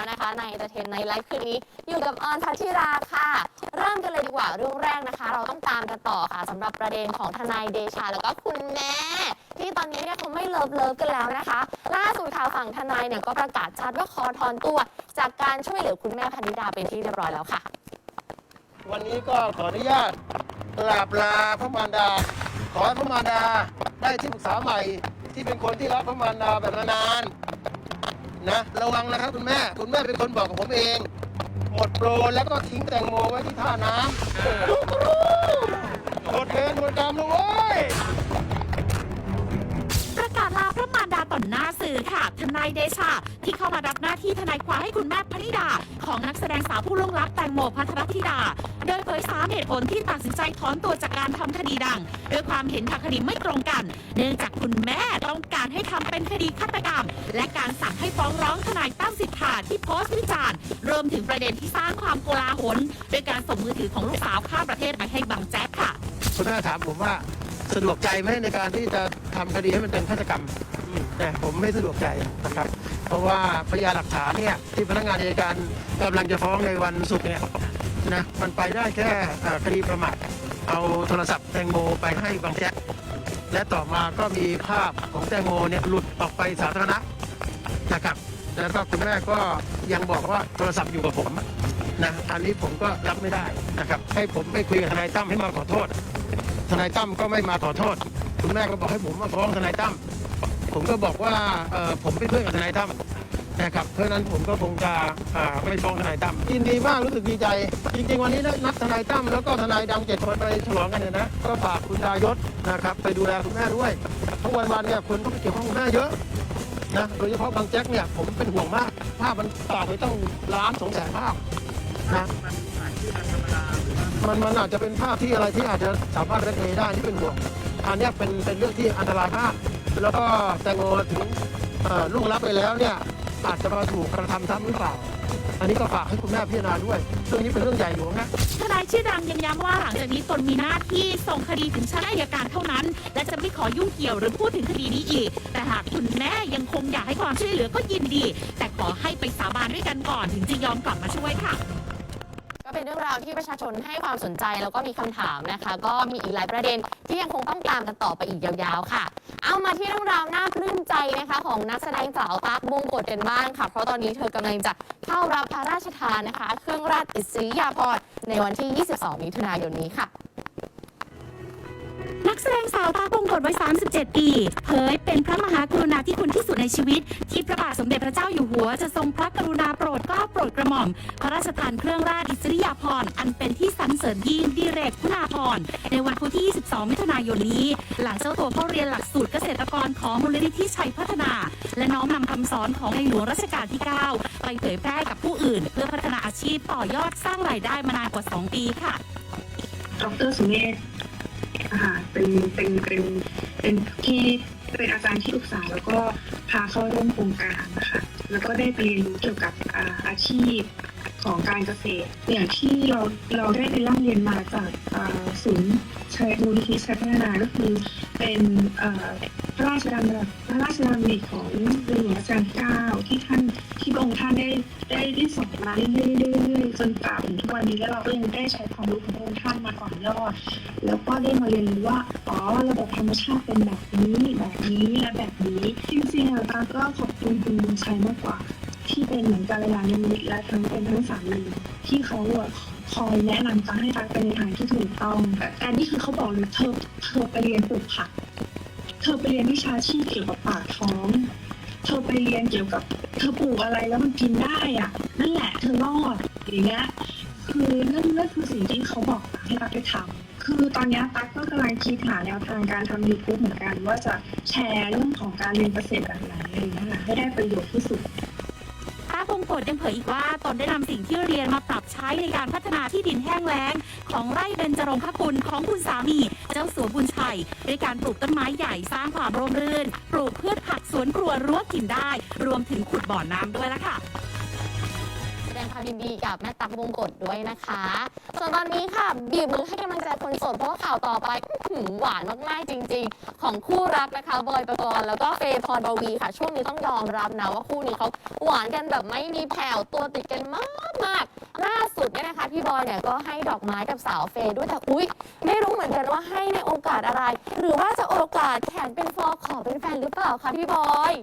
แล้วนะคะ ในเ n เ e นในไลฟ์คืนนี้ อยู่กับออนพัชชิราค่ะ เริ่มกันเลยดีกว่าเรื่องแรกนะคะ เราต้องตามกันต่อค่ะสำหรับประเด็นของทนายเดชา แล้วก็คุณแม่ ที่ตอนนี้เนี่ยเขาไม่เลิฟเลิฟกันแล้วนะคะ ล่าสุดข่าวฝั่งทนายเนี่ยก็ประกาศชัดว่าขอถอนตัว จากการช่วยเหลือคุณแม่พนิดาเป็นที่เรียบร้อยแล้วค่ะ วันนี้ก็ขออนุญาตกราบลาพระมารดา ขอให้พระมารดาได้ที่ปรึกษาใหม่ ที่เป็นคนที่รักพระมารดาแบบนาน นะระวังนะครับคุณแม่ คุณแม่เป็นคนบอกกับผมเอง หมดโปรแล้วก็ทิ้งแตงโมไว้ที่ท่าน้ำหมดเวรหมดกรรมแล้วเว้ย ระมารดาต่อหน้าสื่อค่ะทนายเดชาที่เข้ามารับหน้าที่ทนายความให้คุณแม่พนิดา ของนักแสดงสาวผู้ล่วงลับแตงโมพัทรธิดา โดยเผยสามเหตุผลที่ตัดสินใจถอนตัวจากการทำคดีดังด้วยความเห็นทางคดีไม่ตรงกัน เนื่องจากคุณแม่ต้องการให้ทำเป็นคดีฆาตกรรม และการสั่งให้ฟ้องร้องทนายตั้มสิทธาที่โพสต์วิจารณ์รวมถึงประเด็นที่สร้างความโกลาหลโดยการส่งมือถือของลูกสาวข้ามประเทศไปให้บังแจ๊กค่ะคุณแม่ถามผมว่าสะดวกใจไหมในการที่จะทำคดีให้มันเป็นฆาตกรรม แต่ผมไม่สะดวกใจนะครับ เพราะว่าพยานหลักฐานเนี่ยที่พนักงานอัยการกำลังจะฟ้องในวันศุกร์เนี่ยนะมันไปได้แค่คดีประมาทเอาโทรศัพท์แตงโมไปให้บางแจ๊กและต่อมาก็มีภาพของแตงโมเนี่ยหลุดออกไปสาธารณะนะครับ แล้วก็คุณแม่ก็ยังบอกว่าโทรศัพท์อยู่กับผมนะอันนี้ผมก็รับไม่ได้นะครับ ให้ผมไปคุยกับทนายตั้มให้มาขอโทษ ทนายตั้มก็ไม่มาขอโทษ คุณแม่ก็บอกให้ผมมาฟ้องทนายตั้ม ผมก็บอกว่าเอ่อผมเป็นเพื่อนกับทนายตั้มนะครับเพราะฉะนั้นผมก็คงจะอ่าไม่ฟ้องทนายตั้มยินดีมากรู้สึกดีใจ จริงๆ วันนี้นัดทนายตั้มแล้วก็ทนายดังเจ็ดคนไปฉลองกันเนี่ยนะก็ฝากคุณดายศนะครับไปดูแลคุณแม่ด้วยเพราะวันๆเนี่ยคนก็ไปเกี่ยวข้องคุณแม่เยอะนะโดยเฉพาะบางแจ็คเนี่ยผมเป็นห่วงมากภาพมันตากไปต้องล้านสองแสนภาพนะมันมันอาจจะเป็นภาพที่อะไรที่อาจจะสามารถเรนเอได้ที่เป็นห่วงอันนี้เป็นเป็นเรื่องที่อันตรายมาก แล้วก็แตงโมถึงล่วงลับไปแล้วเนี่ยอาจจะมาถูกกระทำซ้ำหรือเปล่า อันนี้ก็ฝากให้คุณแม่พิจารณาด้วยเรื่องนี้เป็นเรื่องใหญ่หลวงนะทนายชื่อดังยังย้ำว่าหลังจากนี้ตนมีหน้าที่ส่งคดีถึงชั้นอายการเท่านั้น และจะไม่ขอยุ่งเกี่ยวหรือพูดถึงคดีนี้อีก แต่หากคุณแม่ยังคงอยากให้ความช่วยเหลือก็ยินดี แต่ขอให้ไปสาบานด้วยกันก่อนถึงจะยอมกลับมาช่วยค่ะ ก็เป็นเรื่องราวที่ประชาชนให้ความสนใจแล้วก็มีคำถามนะคะ ก็มีอีกหลายประเด็นที่ยังคงต้องตามกันต่อไปอีกยาวๆค่ะ เอามาที่เรื่องราวน่าปลื้มใจนะคะ ของนักแสดงสาวตั๊กบงกฎกันบ้างค่ะ เพราะตอนนี้เธอกำลังจะเข้ารับพระราชทานนะคะ เครื่องราชอิสริยาภรณ์ในวันที่ 22 มิถุนายนนี้ค่ะ นักแสดงสาวตาบงกฎวัย 37 ปี เผยเป็นพระมหากรุณาธิคุณที่สุดในชีวิต ที่พระบาทสมเด็จพระเจ้าอยู่หัว จะทรงพระกรุณาโปรดเกล้าโปรดกระหม่อม พระราชทานเครื่องราชอิสริยาภรณ์อันเป็นที่สรรเสริญยิ่งดิเรกคุณาภรณ์ในวันพุธที่ 22 มิถุนายนนี้ หลังเจ้าตัวเข้าเรียนหลักสูตรเกษตรกรของมูลนิธิชัยพัฒนา และน้อมนำคำสอนของในหลวงรัชกาลที่ 9 ไปเผยแพร่กับผู้อื่น เพื่อพัฒนาอาชีพต่อยอดสร้างรายได้มานานกว่า 2 ปีค่ะ ดรสุเมธ ค่ะเป็นเป็นเป็นเป็นที่เป็นอาจารย์ที่ปรึกษาแล้วก็พาเข้าร่วมโครงการนะคะแล้วก็ได้ไปเรียนรู้เกี่ยวกับอาอาชีพของการเกษตร อย่างที่เราเราได้ไปร่ำเรียนมาจากอ่าศูนย์ชัยมูลนิธิชัยพัฒนาก็คือ เป็นพระราชดำริพระราชดำริของในหลวงรัชกาลที่เก้าที่ท่านที่พระองค์ท่านได้ได้ได้สอนมาเรื่อยๆเรื่อยๆจนกล่าวถึงทุกวันนี้แล้วเราก็ยังได้ใช้ความรู้ของพระองค์ท่านมาต่อยอดแล้วก็ได้มาเรียนรู้ว่าอ๋อระบบธรรมชาติเป็นแบบนี้แบบนี้และแบบนี้จริงๆอะตาก็ขอบคุณคุณบุญชัยมากกว่า ที่เป็นเหมือนกัลยาณมิตและทั้งเป็นทั้งสามีที่เขา คอยแนะนำตาให้ตาไปในทางที่ถูกต้องแต่นี่คือเขาบอกเลยเธอเธอไปเรียนปลูกผัก เธอไปเรียนวิชาชีพเกี่ยวกับปากท้อง เธอไปเรียนเกี่ยวกับ เธอปลูกอะไรแล้วมันกินได้อะ นั่นแหละเธอรอดอย่างเงี้ยคือนั่นนั่นคือสิ่งที่เขาบอกให้ตั๊กไปทำคือตอนนี้ตั๊กก็กำลังคิดหาแนวทางการทำยูทูบเหมือนกัน ว่าจะแชร์เรื่องของการเรียนเกษตรแบบไหนอะไรเงี้ยให้ได้ประโยชน์ที่สุด พงกฎยังเผยอีกว่าตนได้นำสิ่งที่เรียนมาปรับใช้ในการพัฒนาที่ดินแห้งแล้ง ของไร่เบญจรงคคุณของคุณสามี เจ้าสัวบุญชัยด้วยการปลูกต้นไม้ใหญ่สร้างความร่มรื่น ปลูกพืชผักสวนครัวรั้วกินได้ รวมถึงขุดบ่อน้ำด้วยละค่ะแสดงความยินดีกับแม่ตั๊กวงกฎด้วยนะคะ ส่วนตอนนี้ค่ะ บีบมือให้กำลังใจคนโสดเพราะว่าข่าวต่อไปอื้อหือหวานมากๆจริง ๆ ของคู่รักนะคะบอยปกรณ์แล้วก็เฟย์พรบวีค่ะ ช่วงนี้ต้องยอมรับนะว่าคู่นี้เขาหวานกันแบบไม่มีแผ่วตัวติดกันมากมากๆล่าสุดเนี่ยนะคะพี่บอยเนี่ยก็ให้ดอกไม้กับสาวเฟย์ด้วยแต่อุ๊ย ไม่รู้เหมือนกันว่าให้ในโอกาสอะไร หรือว่าจะโอกาสแขนเป็นฟอขอเป็นแฟนหรือเปล่าคะพี่บอย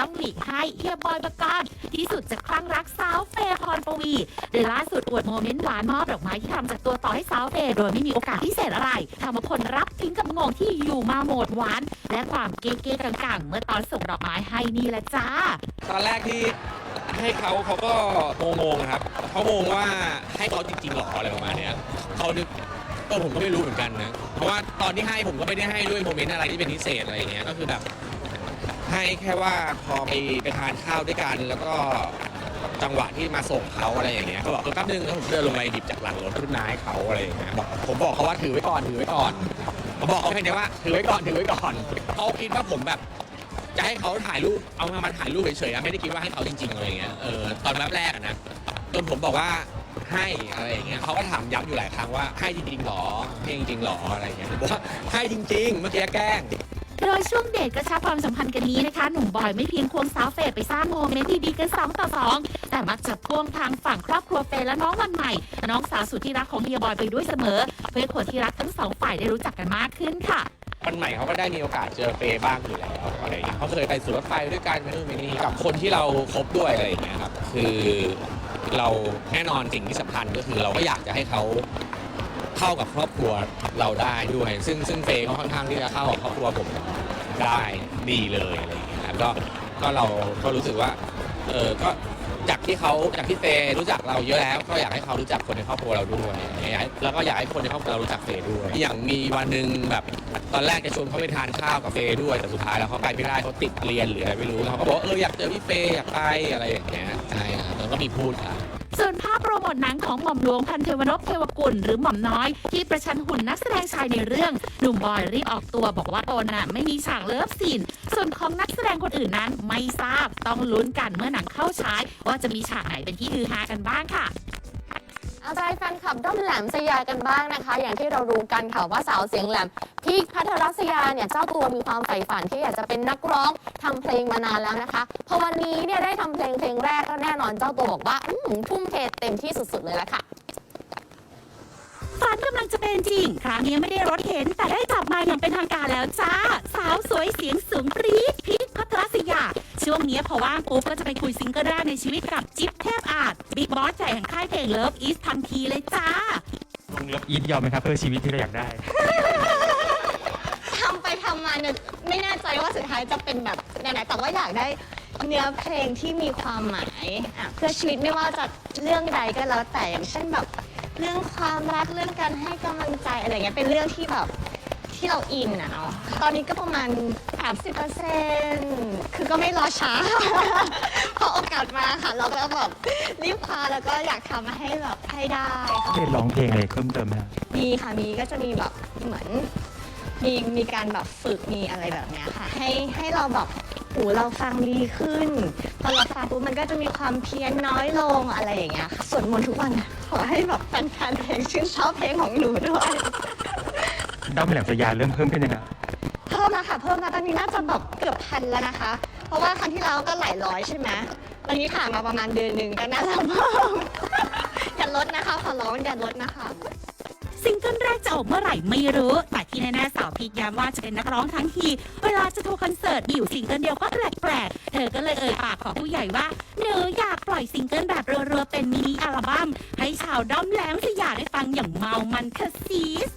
ต้องหลีกให้เฮียบอยประกาศที่สุดจะคลั่งรักสาวเฟย์พรปวีโดยล่าสุดอวดโมเมนต์หวานมอบดอกไม้ที่ทำจากตัวต่อให้สาวเฟย์โดยไม่มีโอกาสพิเศษอะไรทำเอาคนรับทิ้งกับงงที่อยู่มาโหมดหวาน และความเก๊ๆกังๆ เมื่อตอนส่งดอกไม้ให้นี่แหละจ้า ตอนแรกที่ให้เขาเขาก็งงๆครับเขางงว่าให้เขาจริงๆหรออะไรประมาณเนี้ยเขานึกตัวผมก็ไม่รู้เหมือนกันนะ เพราะว่าตอนที่ให้ผมก็ไม่ได้ให้ด้วยโมเมนต์อะไรที่เป็นพิเศษอะไรอย่างเงี้ยก็คือแบบ ให้แค่ว่าพอไปไปทานข้าวด้วยกัน แล้วก็จังหวะที่มาส่งเขาอะไรอย่างเงี้ยเขาบอกเออแป๊บนึงแล้วผมเดินลงไปดิบจากหลังรถขึ้นมาให้เขาอะไรอย่างเงี้ยบอกผมบอกเขาว่าถือไว้ก่อนถือไว้ก่อนผมบอกเขาแค่นี้ว่าถือไว้ก่อนถือไว้ก่อนเขาคิดว่าผมแบบจะให้เขาถ่ายรูปเอามามาถ่ายรูปเฉยๆอะไม่ได้คิดว่าให้เขาจริงๆอะไรอย่างเงี้ยเออตอนแรกๆอะนะจนผมบอกว่าให้อะไรอย่างเงี้ยเขาก็ถามย้ำอยู่หลายครั้งว่าให้จริงๆหรอให้จริงๆหรออะไรอย่างเงี้ยผมบอกว่าให้จริงๆเมื่อกี้แกล้ง โดยช่วงเดทกระชับความสัมพันธ์กันนี้นะคะ หนุ่มบอยไม่เพียงควงสาวเฟย์ไปสร้างโมเมนต์ดีๆกัน2ต่อ2แต่มักจะพ่วงทางฝั่งครอบครัวเฟย์และน้องวันใหม่ น้องสาวสุดที่รักของเฮียบอยไปด้วยเสมอ เพื่อคนที่รักทั้งสองฝ่ายได้รู้จักกันมากขึ้นค่ะ วันใหม่เขาก็ได้มีโอกาสเจอเฟย์บ้างอยู่แล้วอะไรอย่างเงี้ยเขาเคยไปสวนรถไฟด้วยกันไปนู่นไปนี่กับคนที่เราคบด้วยอะไรอย่างเงี้ยครับคือเราแน่นอนสิ่งที่สำคัญก็คือเราก็อยากจะให้เขา เข้ากับครอบครัวเราได้ด้วย ซึ่งซึ่งเฟย์เขาค่อนข้างที่จะเข้ากับครอบครัวผมได้ดีเลยอะไรอย่างเงี้ยครับก็ก็เราก็รู้สึกว่าเออก็จากที่เขาจากที่เฟย์รู้จักเราเยอะแล้ว ก็อยากให้เขารู้จักคนในครอบครัวเราด้วยอยากให้แล้วก็อยากให้คนในครอบครัวเรารู้จักเฟย์ด้วย อย่างมีวันหนึ่งแบบตอนแรกจะชวนเขาไปทานข้าวกับเฟย์ด้วยแต่สุดท้ายแล้วเขาไปไม่ได้เขาติดเรียนหรืออะไรไม่รู้เขาก็บอกว่าเอออยากเจอพี่เฟย์อยากไปอะไรอย่างเงี้ยใช่ครับแล้วก็มีพูดครับ ส่วนภาพโปรโมทหนังของหม่อมหลวงพันเทวนพเทวกุลหรือหม่อมน้อย ที่ประชันหุ่นนักแสดงชายในเรื่อง หนุ่มบอยรีบออกตัวบอกว่าตนน่ะไม่มีฉากเลิฟซีน ส่วนของนักแสดงคนอื่นนั้นไม่ทราบต้องลุ้นกันเมื่อหนังเข้าฉายว่าจะมีฉากไหนเป็นที่ฮือฮากันบ้างค่ะ เอาใจแฟนคลับด้อมแหลมสยากันบ้างนะคะ อย่างที่เรารู้กันค่ะว่าสาวเสียงแหลมพีคพัทรศยาเนี่ยเจ้าตัวมีความใฝ่ฝันที่อยากจะเป็นนักร้องทำเพลงมานานแล้วนะคะพอวันนี้เนี่ยได้ทำเพลงเพลงแรกก็แน่นอนเจ้าตัวบอกว่าอื้อหือทุ่มเทเต็มที่สุดๆเลยละค่ะฝันกำลังจะเป็นจริง ครั้งนี้ไม่ได้รถเห็นแต่ได้จับมาอย่างเป็นทางการแล้วจ้า สาวสวยเสียงสูงปรี๊ดพีคพัทรศยา ช่วงนี้พอว่างปุ๊บก็จะไปคุยซิงเกิลแรกในชีวิตกับจิ๊บเทพอาจบิ๊กบอสใหญ่แห่งค่ายเพลงเลิฟอีสทันทีเลยจ้าเลือกอีทยอมไหมครับเพื่อชีวิตที่เราอยากได้ ทำไปทำมาเนี่ยไม่แน่ใจว่าสุดท้ายจะเป็นแบบไหนๆแต่ว่าอยากได้เนื้อเพลงที่มีความหมายอะเพื่อชีวิตไม่ว่าจะเรื่องใดก็แล้วแต่อย่างเช่นแบบ เรื่องความรักเรื่องการให้กำลังใจอะไรเงี้ยเป็นเรื่องที่แบบ ที่เราอินอะเนาะตอนนี้ก็ประมาณ 30%คือก็ไม่รอช้า พอโอกาสมาค่ะ เราก็แบบรีบคว้าแล้วก็อยากทำให้แบบให้ได้ค่ะเรียนร้องเพลงอะไรเพิ่มเติมไหมครับมีค่ะมีก็จะมีแบบเหมือนมีมีการแบบฝึกมีอะไรแบบเนี้ยค่ะ ให้ให้เราแบบหูเราฟังดีขึ้นพอเราฟังปุ๊บมันก็จะมีความเพี้ยนน้อยลงอะไรอย่างเงี้ยค่ะสวดมนต์ทุกวันนะขอให้แบบแฟนๆเพลงชื่นชอบเพลงของหนูด้วย ด้อมแหลมสยาเริ่มเพิ่มขึ้นยังไงเพิ่มมาค่ะเพิ่มมาตอนนี้น่าจะแบบเกือบพันแล้วนะคะ เพราะว่าครั้งที่แล้วก็หลายร้อยใช่ไหมตอนนี้ถ่ายมาประมาณเดือนหนึ่งก็น่าจะเพิ่มอย่าลดนะคะขอร้องอย่าลดนะคะซิงเกิลแรกจะออกเมื่อไหร่ไม่รู้ แต่ที่แน่ๆสาวพีคย้ำว่าจะเป็นนักร้องทั้งที เวลาจะทัวร์คอนเสิร์ตมีอยู่ซิงเกิลเดียวก็แปลกๆ เธอก็เลยเอ่ยปากขอผู้ใหญ่ว่าหนูอยากปล่อยซิงเกิลแบบรัวๆเป็นมินิอัลบั้มให้ชาวด้อมแหลมสยามได้ฟังอย่างเมามันคาซีส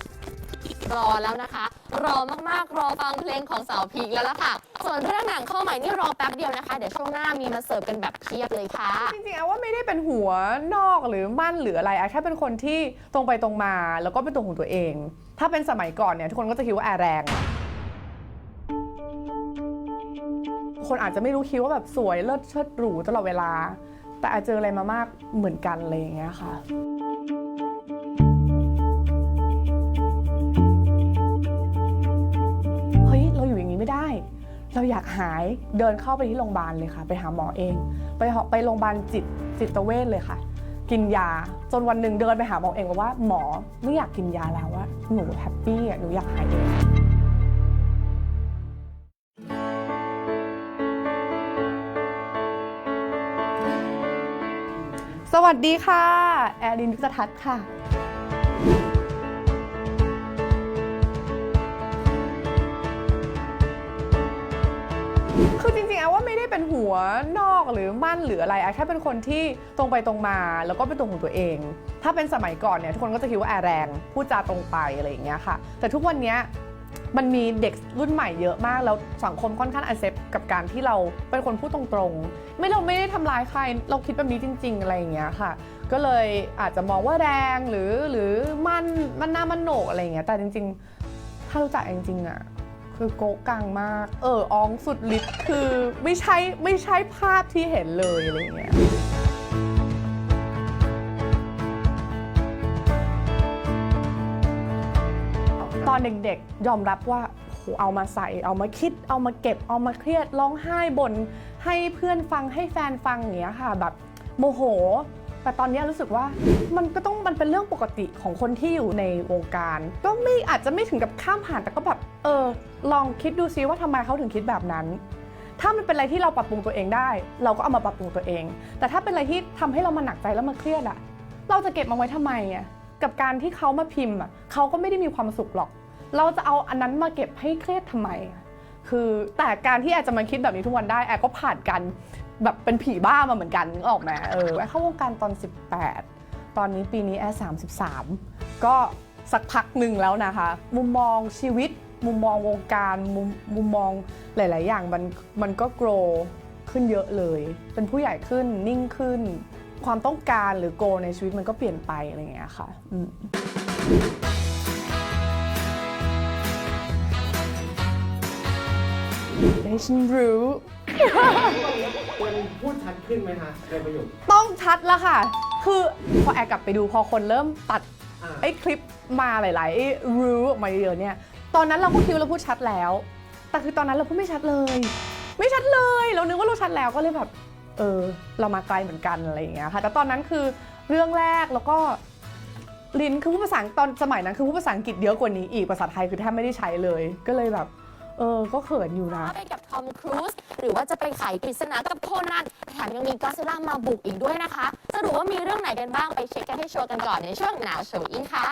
รอแล้วนะคะ รอมากๆ รอฟังเพลงของสาวพีคแล้วล่ะค่ะ ส่วนเรื่องหนังเข้าใหม่นี่รอแป๊บเดียวนะคะ เดี๋ยวช่วงหน้ามีมาเสิร์ฟกันแบบเพียบเลยค่ะ จริงๆอะว่าไม่ได้เป็นหัวนอกหรือมั่นหรืออะไรอะแค่เป็นคนที่ตรงไปตรงมา แล้วก็เป็นตัวของตัวเอง ถ้าเป็นสมัยก่อนเนี่ยทุกคนก็จะคิดว่าแอร์แรง คนอาจจะไม่รู้คิดว่าแบบสวยเลิศเชิดหรูตลอดเวลา แต่อาจเจออะไรมามากเหมือนกันอะไรอย่างเงี้ยค่ะ เราอยากหายเดินเข้าไปที่โรงพยาบาลเลยค่ะ ไปหาหมอเอง ไปไปโรงพยาบาลจิตจิตเวชเลยค่ะ กินยาจนวันหนึ่งเดินไปหาหมอเองบอกว่าหมอไม่อยากกินยาแล้วว่าหนูแฮปปี้อะหนูอยากหายเองสวัสดีค่ะ แอรินวิจทัศน์ค่ะ คือจริงๆแอลว่าไม่ได้เป็นหัวนอกหรือมั่นหรืออะไรแอลแค่เป็นคนที่ตรงไปตรงมาแล้วก็เป็นตัวของตัวเอง ถ้าเป็นสมัยก่อนเนี่ยทุกคนก็จะคิดว่าแอร์แรงพูดจาตรงไปอะไรอย่างเงี้ยค่ะ แต่ทุกวันเนี้ยมันมีเด็กรุ่นใหม่เยอะมาก แล้วสังคมค่อนข้าง accept กับการที่เราเป็นคนพูดตรงๆ ไม่เราไม่ได้ทำร้ายใคร เราคิดแบบนี้จริง ๆ อะไรอย่างเงี้ยค่ะ ก็เลยอาจจะมองว่าแรงหรือหรือมันมันหน้ามันโหนกอะไรอย่างเงี้ยแต่จริง ๆ ถ้ารู้จักจริงๆอะ คือโกะกังมาก เอออองสุดฤทธิ์คือไม่ใช่ไม่ใช่ภาพที่เห็นเลยอะไรเงี้ยตอนเด็กๆ ยอมรับว่าโหเอามาใส่ เอามาคิด เอามาเก็บ เอามาเครียด ร้องไห้บ่นให้เพื่อนฟังให้แฟนฟังอย่างเงี้ยค่ะ แบบโมโห แต่ตอนนี้รู้สึกว่ามันก็ต้องมันเป็นเรื่องปกติของคนที่อยู่ในวงการ ก็ไม่อาจจะไม่ถึงกับข้ามผ่านแต่ก็แบบเออลองคิดดูซิว่าทำไมเขาถึงคิดแบบนั้น ถ้ามันเป็นอะไรที่เราปรับปรุงตัวเองได้ เราก็เอามาปรับปรุงตัวเอง แต่ถ้าเป็นอะไรที่ทำให้เรามาหนักใจแล้วมาเครียดอะเราจะเก็บมาไว้ทำไมอะกับการที่เขามาพิมพ์อะเขาก็ไม่ได้มีความสุขหรอก เราจะเอาอันนั้นมาเก็บให้เครียดทำไมอะคือแต่การที่แอร์จะมาคิดแบบนี้ทุกวันได้แอก็ผ่านกัน แบบเป็นผีบ้ามาเหมือนกันนึกออกไหมเออแอร์เข้าวงการตอน 18 ตอนนี้ปีนี้แอร์33 ก็สักพักหนึ่งแล้วนะคะ มุมมองชีวิต มุมมองวงการมุมมุมมองหลาย ๆ อย่างมันมันก็โกรขึ้นเยอะเลย เป็นผู้ใหญ่ขึ้นนิ่งขึ้น ความต้องการหรือโกในชีวิตมันก็เปลี่ยนไปอะไรอย่างเงี้ยค่ะอืมให้ฉันรู้ ควรพูดชัดขึ้นไหมฮะในประโยคต้องชัดแล้วค่ะ คือพอแอร์กลับไปดูพอคนเริ่มตัดอ่าไอ้คลิปมาหลายๆไอ้รู้ออกมาเยอะๆเนี่ย ตอนนั้นเราก็คิดว่าเราพูดชัดแล้ว แต่คือตอนนั้นเราพูดไม่ชัดเลย ไม่ชัดเลย เรานึกว่าเราชัดแล้วก็เลยแบบ เออ เรามาไกลเหมือนกันอะไรอย่างเงี้ยค่ะ แต่ตอนนั้นคือเรื่องแรกแล้วก็ลินคือพูดภาษาตอนสมัยนั้นคือพูดภาษาอังกฤษเยอะกว่านี้อีกภาษาไทยคือแทบไม่ได้ใช้เลย ก็เลยแบบ เออ ก็เขินอยู่นะ ไปกับทอมครูซหรือว่าจะไปไขปริศนากับโคนันแถมยังมีก็อดซิลล่ามาบุกอีกด้วยนะคะ สรุปว่ามีเรื่องไหนกันบ้างไปเช็คกันให้ชัวร์กันก่อนในช่วงหนาวโชว์อินค่ะ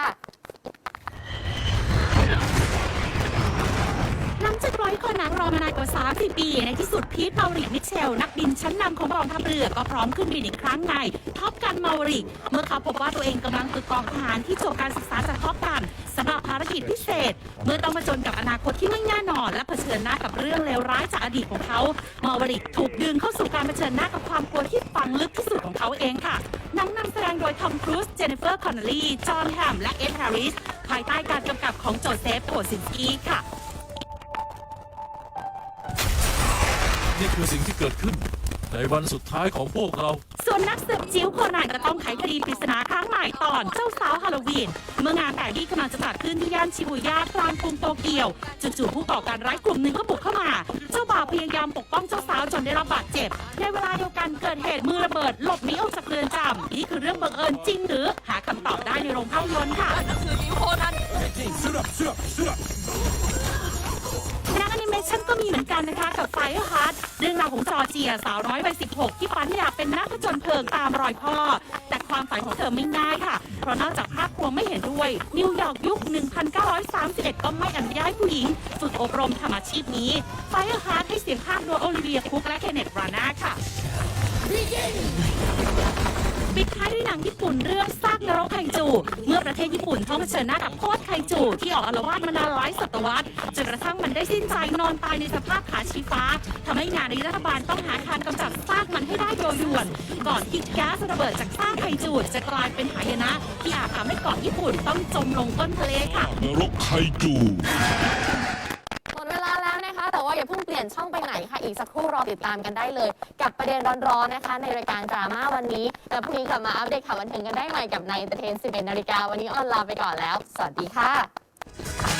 จากร้อยคนนักรอมานานกว่า 30 ปี ในที่สุดพีทเมาริกมิเชล นักบินชั้นนำของกองทัพเรือก็พร้อมขึ้นบินอีกครั้งในท็อปกันเมาริก เมื่อเขาพบว่าตัวเองกำลังฝึกกองทหารที่จบการศึกษาจากท็อปกันสำหรับภารกิจพิเศษ เมื่อต้องมาจนกับอนาคตที่ไม่แน่นอน และเผชิญหน้ากับเรื่องเลวร้ายจากอดีตของเขาเมาวริกถูกดึงเข้าสู่การเผชิญหน้ากับความกลัวที่ฝังลึกที่สุดของเขาเองค่ะนังนำแสดงโดยทอมครูซเจนนิเฟอร์คอนเนลลี่จอห์นแฮมและเอ็ดแฮร์ริสภายใต้การกำกับของโจเซฟโคซินสกี้ค่ะ นี่คือสิ่งที่เกิดขึ้น ในวันสุดท้ายของพวกเรา ส่วนนักสืบจิ๋วโคนันก็ต้องไขคดีปริศนาครั้งใหม่ตอนเจ้าสาวฮาโลวีน เมื่องานแต่งที่กำลังจะจัดขึ้นที่ย่านชิบูย่ากลางกรุงโตเกียวจู่ๆผู้ก่อการร้ายกลุ่มหนึ่งก็บุกเข้ามา เจ้าบ่าวพยายามปกป้องเจ้าสาวจนได้รับบาดเจ็บ ในเวลาเดียวกันเกิดเหตุมือระเบิดหลบหนีออกจากเรือนจำนี่คือเรื่องบังเอิญจริงหรือหาคำตอบได้ในโรงภาพยนตร์ค่ะหนังแอนิ เมชันก็มีเหมือนกันนะคะกับ Fire Heart เรื่องราวของจอร์เจียสาวน้อยวัย 16 ที่ฝันอยากเป็นนักผจญเพลิงตามรอยพ่อ แต่ความฝันของเธอไม่ง่ายค่ะ เพราะนอกจากภาคครัวไม่เห็นด้วย นิวยอร์กยุค 1931 ก็ไม่อนุญาตให้ผู้หญิง ฝึกอบรมทำอาชีพนี้ Fire Heart ให้เสียงภาคโดยโอลิเวียคุกและเคนเนตราน่าค่ะ ปิดท้ายด้วยหนังญี่ปุ่นเรื่องซากนรกไคจู เมื่อประเทศญี่ปุ่นต้องเผชิญหน้ากับโคตรไคจู ที่ออกอาละวาดมานานหลายศตวรรษจนกระทั่งมันได้สิ้นใจนอนตายในสภาพขาชี้ฟ้าทำให้งานในรัฐบาลต้องหาทางกำจัดซากมันให้ได้โดยด่วน ก่อนที่ก๊าซระเบิดจากซากไคจูจะกลายเป็นหายนะ ที่อาจทำให้เกาะญี่ปุ่นต้องจมลงก้นทะเลค่ะนรกไคจู ย่าเพิ่งเปลี่ยนช่องไปไหนค่ะ อีกสักครู่รอติดตามกันได้เลย กับประเด็นร้อนๆนะคะ ในรายการดราม่าวันนี้แล้วพรุ่งนี้กลับมาอัปเดตข่าวบันเทิงกันได้ใหม่กับในเตเทน11นาฬิกาวันนี้ออนลาไปก่อนแล้ว สวัสดีค่ะ